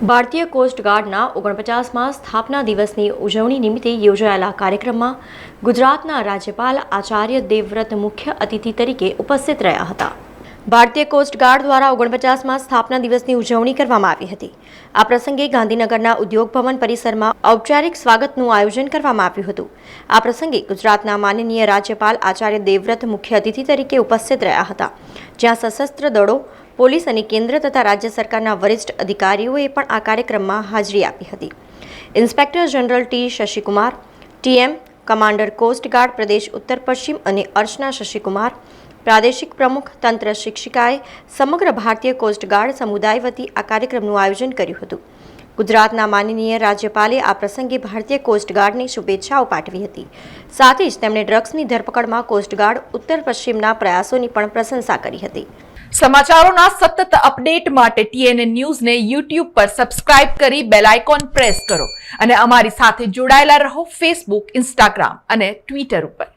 ભારતીય કોસ્ટગાર્ડના ઓગણપચાસમાં સ્થાપના દિવસની ઉજવણી નિમિત્તે યોજાયેલા કાર્યક્રમમાં ગુજરાતના રાજ્યપાલ આચાર્ય દેવવ્રત મુખ્ય અતિથિ તરીકે ઉપસ્થિત રહ્યા હતા. ભારતીય કોસ્ટ ગાર્ડ દ્વારા ઓગણપચાસમાં સ્થાપના દિવસની ઉજવણી કરવામાં આવી હતી. આ પ્રસંગે ગાંધીનગરના ઉદ્યોગ ભવન પરિસરમાં ઔપચારિક સ્વાગતનું આયોજન કરવામાં આવ્યું હતું. આ પ્રસંગે ગુજરાતના માનનીય રાજ્યપાલ આચાર્ય દેવવ્રત મુખ્ય અતિથિ તરીકે ઉપસ્થિત રહ્યા હતા. જ્યાં સશસ્ત્ર દળો પોલીસ અને કેન્દ્ર તથા રાજ્ય સરકારના વરિષ્ઠ અધિકારીઓએ પણ આ કાર્યક્રમમાં હાજરી આપી હતી. Inspector general T Shashikumar, T M commander coast guard પ્રદેશ ઉત્તર પશ્ચિમ અને અર્ચના શશિકુમાર, પ્રાદેશિક પ્રમુખ તંત્ર શિક્ષિકાએ સમગ્ર ભારતીય કોસ્ટગાર્ડ સમુદાય વતી આ કાર્યક્રમનું આયોજન કર્યું હતું. ગુજરાતના માનનીય રાજ્યપાલે આ પ્રસંગે ભારતીય કોસ્ટગાર્ડને શુભેચ્છાઓ પાઠવી હતી. સાથે જ તેમણે ડ્રગ્સની ધરપકડમાં કોસ્ટગાર્ડ ઉત્તર પશ્ચિમના પ્રયાસોની પણ પ્રશંસા કરી હતી. સમાચારોના સતત અપડેટ માટે ટીએનએ ન્યૂઝને યુટ્યુબ પર સબસ્ક્રાઇબ કરી બેલ આઇકોન પ્રેસ કરો અને અમારી સાથે જોડાયેલા રહો ફેસબુક ઇન્સ્ટાગ્રામ અને ટ્વિટર ઉપર.